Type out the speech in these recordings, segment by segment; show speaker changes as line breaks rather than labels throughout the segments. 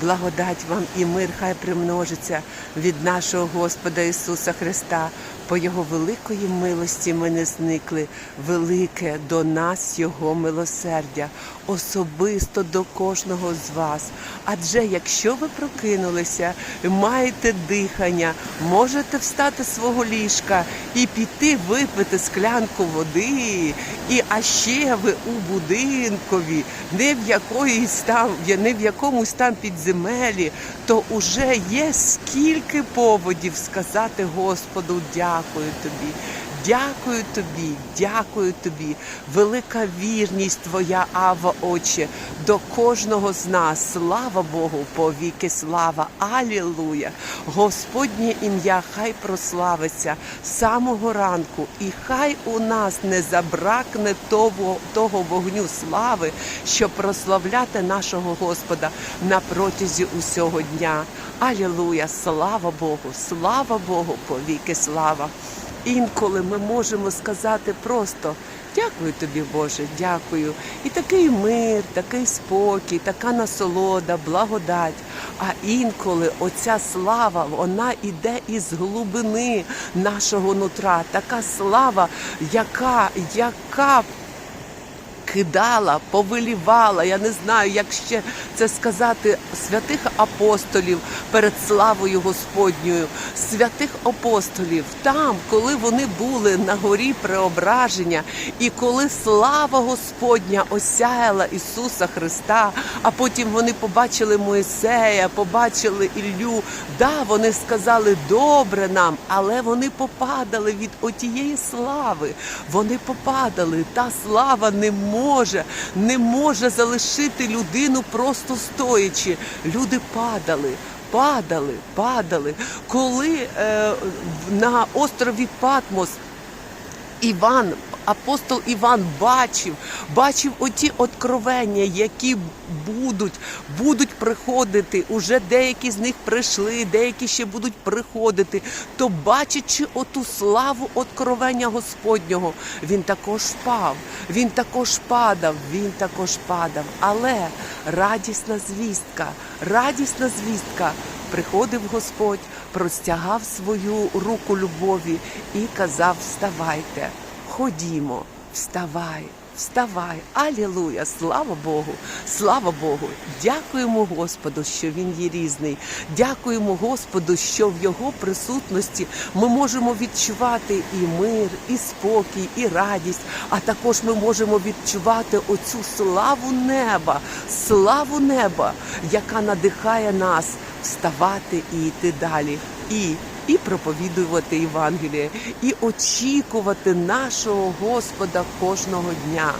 благодать вам і мир хай примножиться від нашого Господа Ісуса Христа. По Його великої милості ми не зникли, велике до нас Його милосердя, особисто до кожного з вас. Адже якщо ви прокинулися, маєте дихання, можете встати з свого ліжка і піти випити склянку води, і а ще ви у будинкові, не в якоїсь там, не в якомусь там підземелі, то уже є скільки поводів сказати Господу дякую тобі. Дякую тобі, дякую тобі, велика вірність твоя, Ава, Отче, до кожного з нас. Слава Богу, повіки слава, Алілуя! Господнє ім'я хай прославиться самого ранку, і хай у нас не забракне того, того вогню слави, щоб прославляти нашого Господа на протязі усього дня. Алілуя! Слава Богу! Слава Богу, повіки слава! Інколи ми можемо сказати просто дякую тобі, Боже, дякую. І такий мир, такий спокій, така насолода, благодать. А інколи оця слава, вона іде із глибини нашого нутра. Така слава, яка, яка кидала, повилівала. Я не знаю, як ще це сказати святих апостолів перед славою Господньою, святих апостолів там, коли вони були на горі преображення, і коли слава Господня осяяла Ісуса Христа, а потім вони побачили Моїсея, побачили Іллю. Да, вони сказали добре нам, але вони попадали від отієї слави. Вони попадали. Та слава не може, не може залишити людину просто стоячи. Люди падали. Падали, падали. Коли е, на острові Патмос Іван, апостол Іван бачив, бачив оті откровення, які будуть, будуть приходити. Уже деякі з них прийшли, деякі ще будуть приходити. То бачачи оту славу откровення Господнього, він також впав, він також падав, він також падав. Але радісна звістка, радісна звістка. Приходив Господь, простягав свою руку любові і казав: Вставайте, ходімо, вставай, вставай, алілуя, слава Богу, слава Богу. Дякуємо Господу, що Він є різний. Дякуємо Господу, що в Його присутності ми можемо відчувати і мир, і спокій, і радість. А також ми можемо відчувати оцю славу неба, славу неба, яка надихає нас вставати і йти далі. І і проповідувати Євангеліє, і очікувати нашого Господа кожного дня.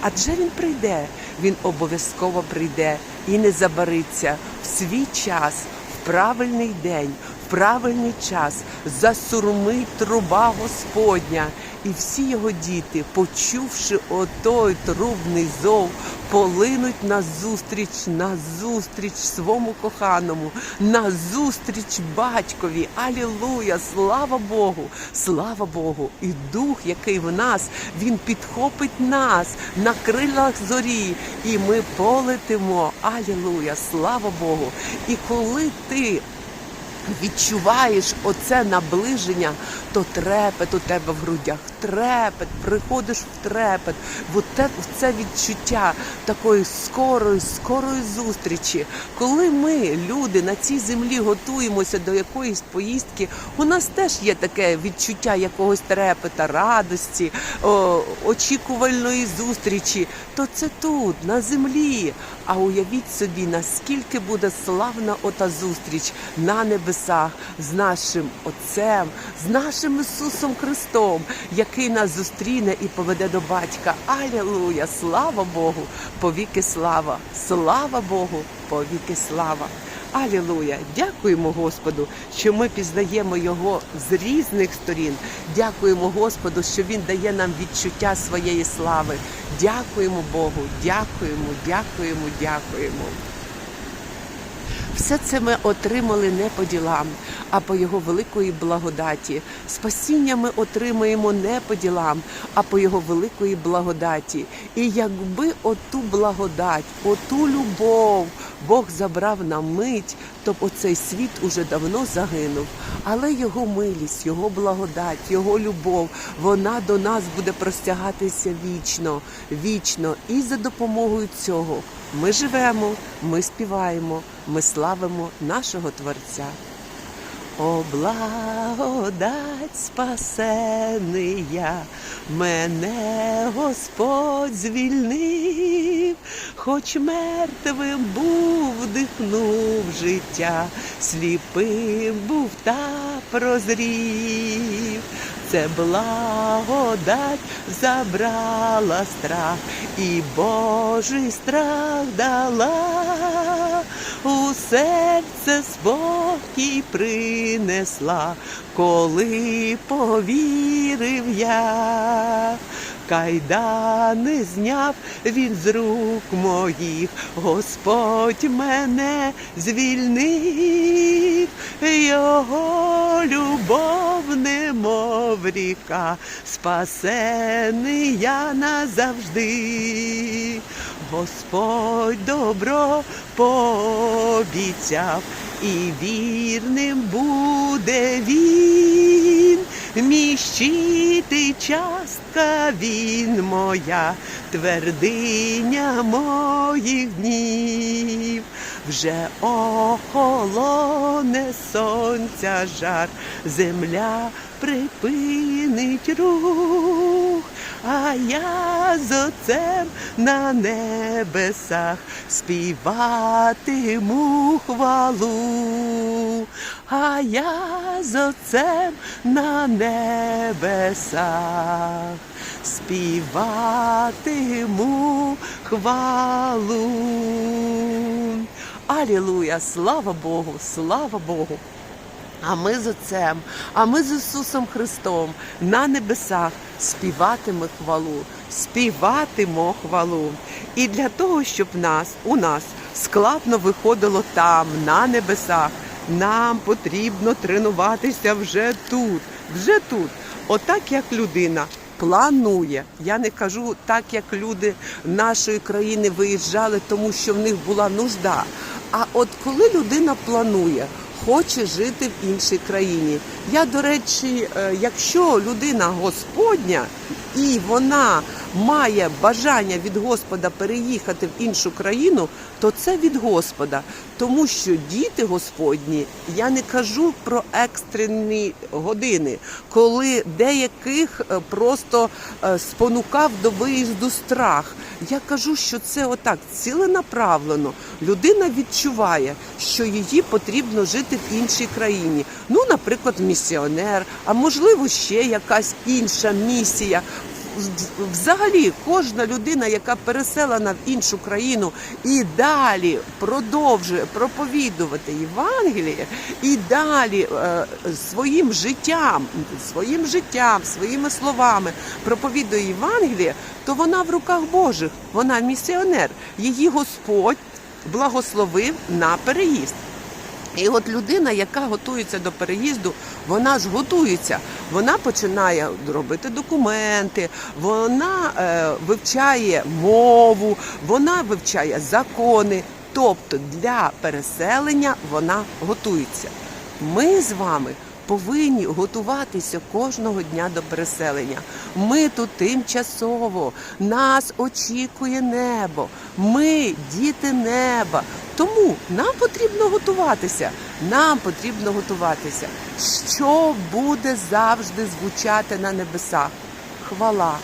Адже він прийде, він обов'язково прийде і не забариться в свій час, в правильний день, правильний час засурмить труба Господня, і всі його діти, почувши отой трубний зов, полинуть на зустріч, на зустріч своєму коханому, на зустріч батькові. Алілуя! Слава Богу! Слава Богу! І дух, який в нас, він підхопить нас на крилах зорі, і ми полетимо. Алілуя! Слава Богу! І коли ти відчуваєш оце наближення, то трепет у тебе в грудях, трепет, приходиш в трепет, в це відчуття такої скорої, скорої зустрічі. Коли ми, люди, на цій землі готуємося до якоїсь поїздки, у нас теж є таке відчуття якогось трепета, радості, очікувальної зустрічі. То це тут, на землі. А уявіть собі, наскільки буде славна ота зустріч на небесах з нашим Отцем, з нашим Ісусом Христом, який нас зустріне і поведе до батька. Алілуя! Слава Богу! Повіки слава! Слава Богу! Повіки слава! Алілуя! Дякуємо Господу, що ми пізнаємо Його з різних сторін. Дякуємо Господу, що Він дає нам відчуття своєї слави. Дякуємо Богу, дякуємо, дякуємо, дякуємо. Все це ми отримали не по ділам, а по його великої благодаті. Спасіння ми отримаємо не по ділам, а по його великої благодаті. І якби оту благодать, оту любов Бог забрав на мить, то оцей світ уже давно загинув. Але його милість, його благодать, його любов, вона до нас буде простягатися вічно, вічно. І за допомогою цього ми живемо, ми співаємо, ми славимо нашого Творця. О, благодать спасения, мене Господь звільнив, хоч мертвим був, вдихнув життя, сліпим був та прозрів. Це благодать забрала страх, і Божий страх дала, у серце спокій принесла, коли повірив я. Кайдани зняв він з рук моїх, Господь мене звільнив, його любов, немов ріка, спасений я назавжди. Господь добро пообіцяв, і вірним буде він. Мій щит частка він моя, твердиня моїх днів. Вже охолоне сонця жар, земля припинить рух, а я з отцем на небесах співатиму хвалу, а я з отцем на небесах співатиму хвалу. Алілуя! Слава Богу! Слава Богу! А ми з Отцем, а ми з Ісусом Христом на небесах співатиме хвалу, співатимо хвалу. І для того, щоб нас у нас складно виходило там, на небесах, нам потрібно тренуватися вже тут, вже тут. Отак як людина планує. Я не кажу так, як люди нашої країни виїжджали, тому що в них була нужда. А от коли людина планує, хоче жити в іншій країні. Я, до речі, е, якщо людина Господня і вона має бажання від Господа переїхати в іншу країну, то це від Господа. Тому що діти Господні, я не кажу про екстрені години, коли деяких е, просто е, спонукав до виїзду страх. Я кажу, що це отак ціленаправлено. Людина відчуває, що її потрібно жити в іншій країні. Ну, наприклад, місіонер, а можливо, ще якась інша місія. Взагалі, кожна людина, яка переселена в іншу країну і далі продовжує проповідувати Євангеліє, і далі е, своїм життям, своїм життям, своїми словами проповідує Євангеліє, то вона в руках Божих, вона місіонер. Її Господь благословив на переїзд. І от людина, яка готується до переїзду, вона ж готується. Вона починає робити документи, вона е, вивчає мову, вона вивчає закони. Тобто для переселення вона готується. Ми з вами повинні готуватися кожного дня до переселення. Ми тут тимчасово, нас очікує небо. Ми діти неба. Тому нам потрібно готуватися. Нам потрібно готуватися. Що буде завжди звучати на небесах? Хвала,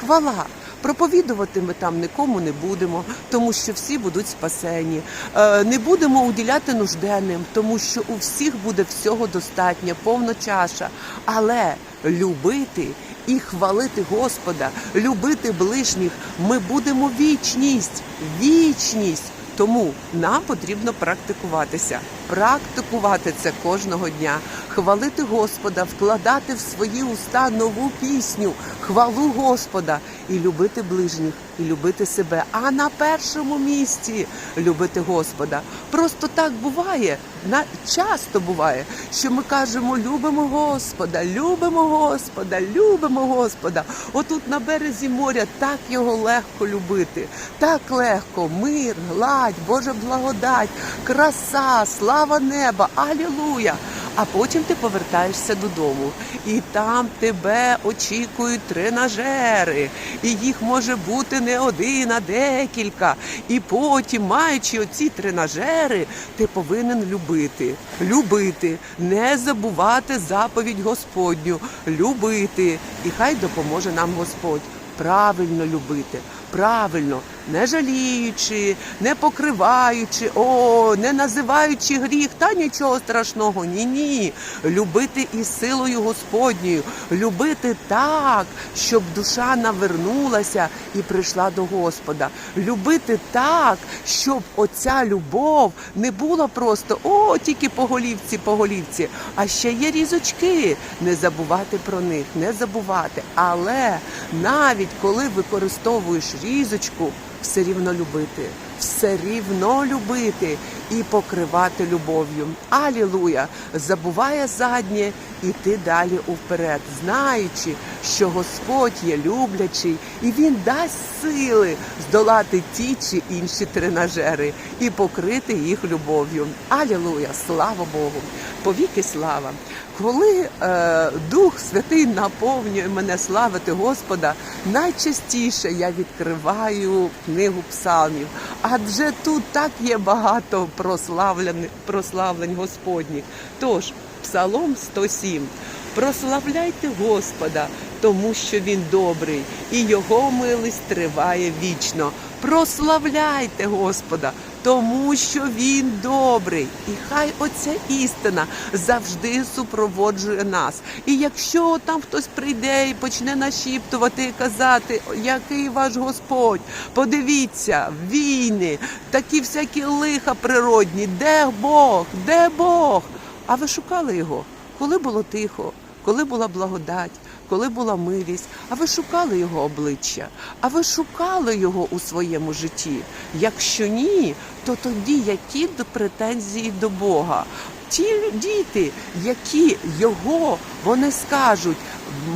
хвала. Проповідувати ми там нікому не будемо, тому що всі будуть спасені. Е, Не будемо уділяти нужденним, тому що у всіх буде всього достатньо, повна чаша. Але любити і хвалити Господа, любити ближніх, ми будемо вічність, вічність. Тому нам потрібно практикуватися. Практикувати це кожного дня, хвалити Господа, вкладати в свої уста нову пісню, хвалу Господа і любити ближніх, і любити себе. А на першому місці любити Господа. Просто так буває, на часто буває, що ми кажемо: любимо Господа, любимо Господа, любимо Господа. Отут на березі моря так його легко любити, так легко, мир, гладь, Божа благодать, краса, слава неба, алілуя. А потім ти повертаєшся додому, і там тебе очікують тренажери, і їх може бути не один, а декілька. І потім, маючи оці тренажери, ти повинен любити, любити, не забувати заповідь Господню, любити. І хай допоможе нам Господь правильно любити. Правильно, не жаліючи, не покриваючи, о, не називаючи гріх, та нічого страшного. Ні, ні. Любити із силою Господньою, любити так, щоб душа навернулася і прийшла до Господа. Любити так, щоб оця любов не була просто о, тільки по голівці, по голівці, а ще є різочки. Не забувати про них, не забувати. Але навіть коли використовуєш різочку, все рівно любити, все рівно любити і покривати любов'ю. Алілуя! Забуває заднє, іти далі уперед, знаючи, що Господь є люблячий, і Він дасть сили здолати ті чи інші тренажери і покрити їх любов'ю. Алілуя! Слава Богу! Повіки слава! Коли е, Дух Святий наповнює мене славити Господа, найчастіше я відкриваю книгу псалмів, адже тут так є багато прославлень, прославлень Господніх. Тож, Псалом 107. Прославляйте Господа, тому що Він добрий, і Його милість триває вічно. Прославляйте Господа, тому що Він добрий. І хай оця істина завжди супроводжує нас. І якщо там хтось прийде і почне нашіптувати і казати, який ваш Господь, подивіться, війни, такі всякі лиха природні, де Бог, де Бог? А ви шукали його, коли було тихо, коли була благодать, коли була милість, а ви шукали його обличчя, а ви шукали його у своєму житті. Якщо ні, то тоді які претензії до Бога? Ті діти, які його вони скажуть.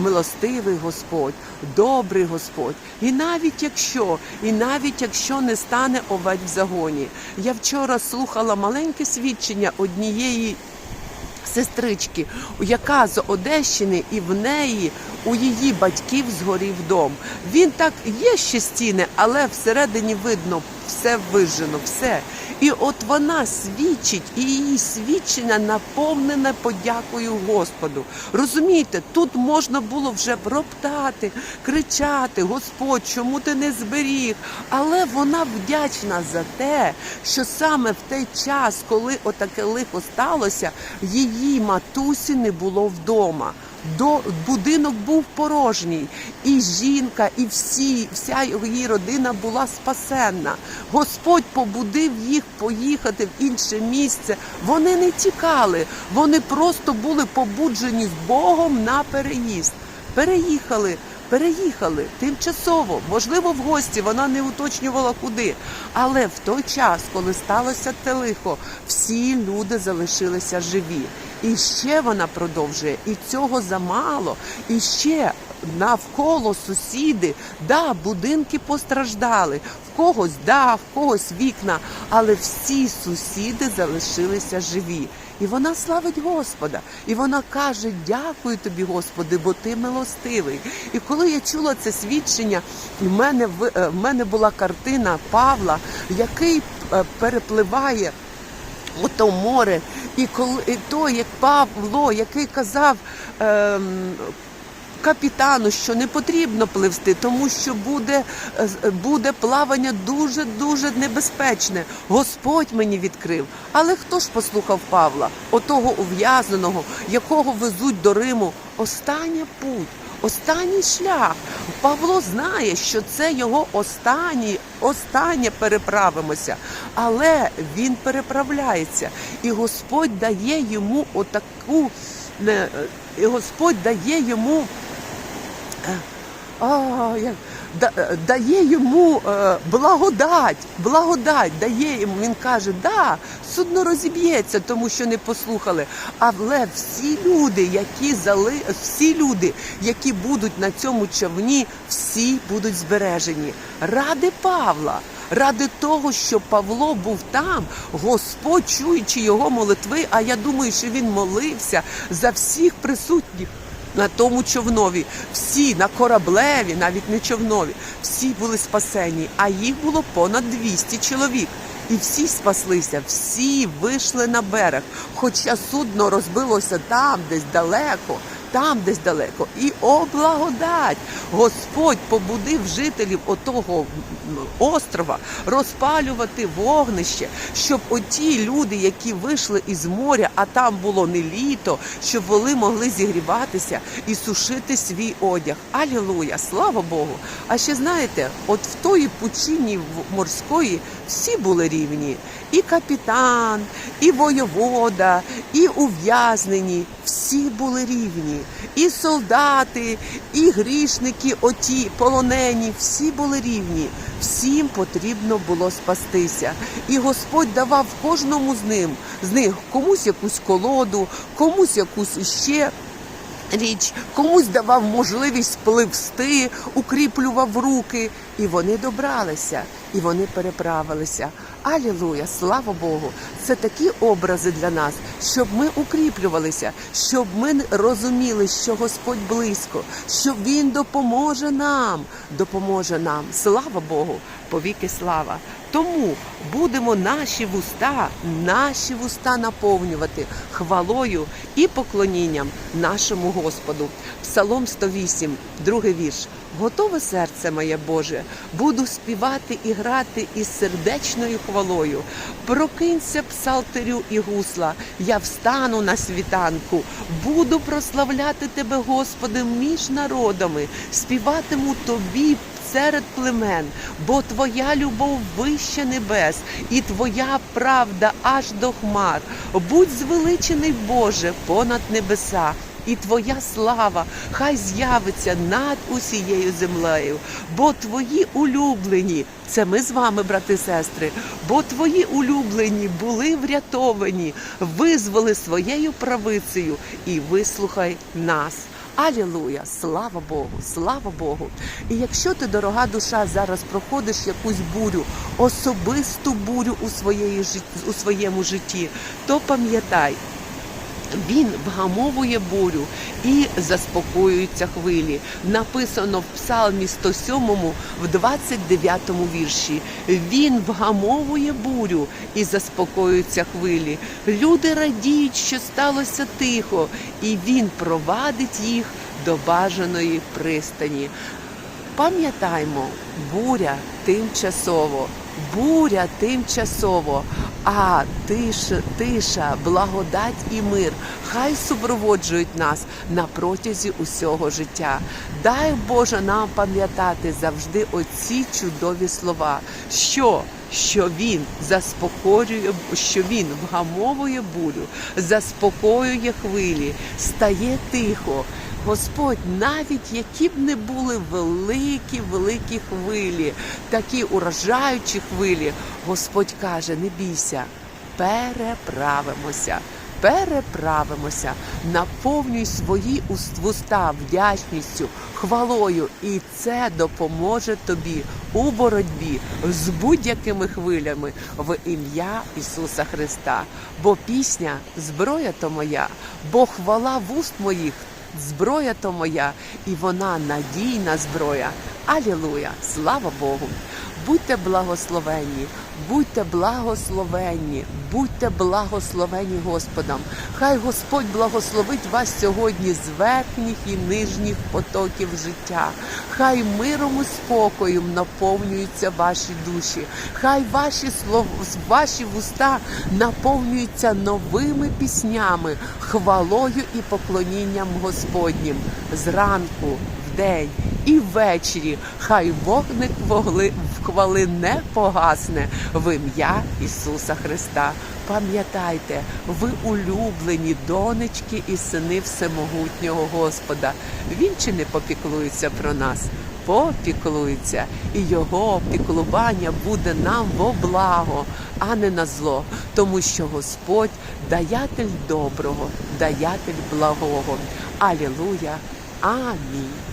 Милостивий Господь, добрий Господь, і навіть якщо, і навіть якщо не стане овець в загоні. Я вчора слухала маленьке свідчення однієї сестрички, яка з Одещини, і в неї у її батьків згорів дом. Він так є ще стіни, але всередині видно все вижжено, все. І от вона свідчить, і її свідчення наповнене подякою Господу. Розумієте, тут можна було вже роптати, кричати: Господь, чому ти не зберіг? Але вона вдячна за те, що саме в той час, коли отаке лихо сталося, її матусі не було вдома. До будинок був порожній, і жінка, і всі, вся її родина була спасенна. Господь побудив їх поїхати в інше місце. Вони не тікали, вони просто були побуджені з Богом на переїзд. Переїхали. Переїхали тимчасово, можливо, в гості вона не уточнювала куди. Але в той час, коли сталося те лихо, всі люди залишилися живі. І ще вона продовжує, і цього замало. І ще навколо сусіди, да, будинки постраждали, в когось да, в когось вікна, але всі сусіди залишилися живі. І вона славить Господа, і вона каже: Дякую тобі, Господи, бо ти милостивий. І коли я чула це свідчення, в мене е, в мене була картина Павла, який е, перепливає. Ото море, і коли і то, як Павло, який казав ем, капітану, що не потрібно пливсти, тому що буде, е, буде плавання дуже дуже небезпечне. Господь мені відкрив. Але хто ж послухав Павла, отого ув'язненого, якого везуть до Риму? Остання путь. останній шлях. Павло знає, що це його останній, останнє переправимося, але він переправляється, і Господь дає йому отаку, не, і Господь дає йому. А, як, да, е, дає йому е, благодать, благодать дає йому. Він каже, да, судно розіб'ється, тому що не послухали. Але всі люди, які зали, всі люди, які будуть на цьому човні, всі будуть збережені. Ради Павла. Ради того, що Павло був там, Господь чуючи його молитви, а я думаю, що він молився за всіх присутніх на тому човнові. Всі на кораблеві, навіть не човнові, всі були спасені, а їх було понад 200 чоловік. І всі спаслися, всі вийшли на берег. Хоча судно розбилося там, десь далеко, там десь далеко. І о благодать! Господь побудив жителів отого острова розпалювати вогнище, щоб оті люди, які вийшли із моря, а там було не літо, щоб вони могли зігріватися і сушити свій одяг. Алілуя! Слава Богу! А ще знаєте, от в тої пучині морської всі були рівні. І капітан, і воєвода, і ув'язнені. Всі були рівні. І солдати, і грішники, оті полонені, всі були рівні. Всім потрібно було спастися. І Господь давав кожному з ним з них комусь якусь колоду, комусь якусь іще річ, комусь давав можливість пливсти, укріплював руки, і вони добралися, і вони переправилися. Алілуя, слава Богу! Це такі образи для нас, щоб ми укріплювалися, щоб ми розуміли, що Господь близько, що Він допоможе нам, допоможе нам. Слава Богу, повіки слава. Тому будемо наші вуста, наші вуста наповнювати хвалою і поклонінням нашому Господу. Псалом 108, другий вірш. Готове серце моє Боже, буду співати і грати із сердечною хвалою. Прокинься, псалтирю і гусла, я встану на світанку, буду прославляти Тебе, Господи, між народами, співатиму Тобі серед племен, бо Твоя любов вище небес, і Твоя правда аж до хмар. Будь звеличений, Боже, понад небеса. І твоя слава хай з'явиться над усією землею, бо твої улюблені, це ми з вами, брати і сестри, бо твої улюблені були врятовані, визвали своєю правицею і вислухай нас. Алілуя! Слава Богу! Слава Богу! І якщо ти, дорога душа, зараз проходиш якусь бурю, особисту бурю у, своєї, у своєму житті, то пам'ятай, він вгамовує бурю і заспокоюються хвилі. Написано в Псалмі 107, в 29 вірші. Він вгамовує бурю і заспокоюються хвилі. Люди радіють, що сталося тихо, і він провадить їх до бажаної пристані. Пам'ятаймо, буря тимчасово, буря тимчасово, а тиша, тиша, благодать і мир хай супроводжують нас на протязі усього життя. Дай Боже нам пам'ятати завжди оці чудові слова, що що він заспокоює, що він вгамовує бурю, заспокоює хвилі, стає тихо. Господь, навіть які б не були великі, великі хвилі, такі уражаючі хвилі, Господь каже: не бійся, переправимося. Переправимося, наповнюй свої уст- вуста вдячністю, хвалою, і це допоможе тобі у боротьбі з будь-якими хвилями в ім'я Ісуса Христа. Бо пісня зброя то моя, бо хвала вуст моїх зброя то моя, і вона надійна зброя. Алілуя! Слава Богу! Будьте благословенні, будьте благословенні, будьте благословені Господом. Хай Господь благословить вас сьогодні з верхніх і нижніх потоків життя. Хай миром і спокоєм наповнюються ваші душі. Хай ваші слов, ваші вуста наповнюються новими піснями, хвалою і поклонінням Господнім зранку, вдень і ввечері. Хай вогник вогли хвали не погасне в ім'я Ісуса Христа. Пам'ятайте, ви улюблені донечки і сини всемогутнього Господа. Він чи не попіклується про нас? Попіклується, і його піклування буде нам во благо, а не на зло, тому що Господь даятель доброго, даятель благого. Алілуя. Амінь.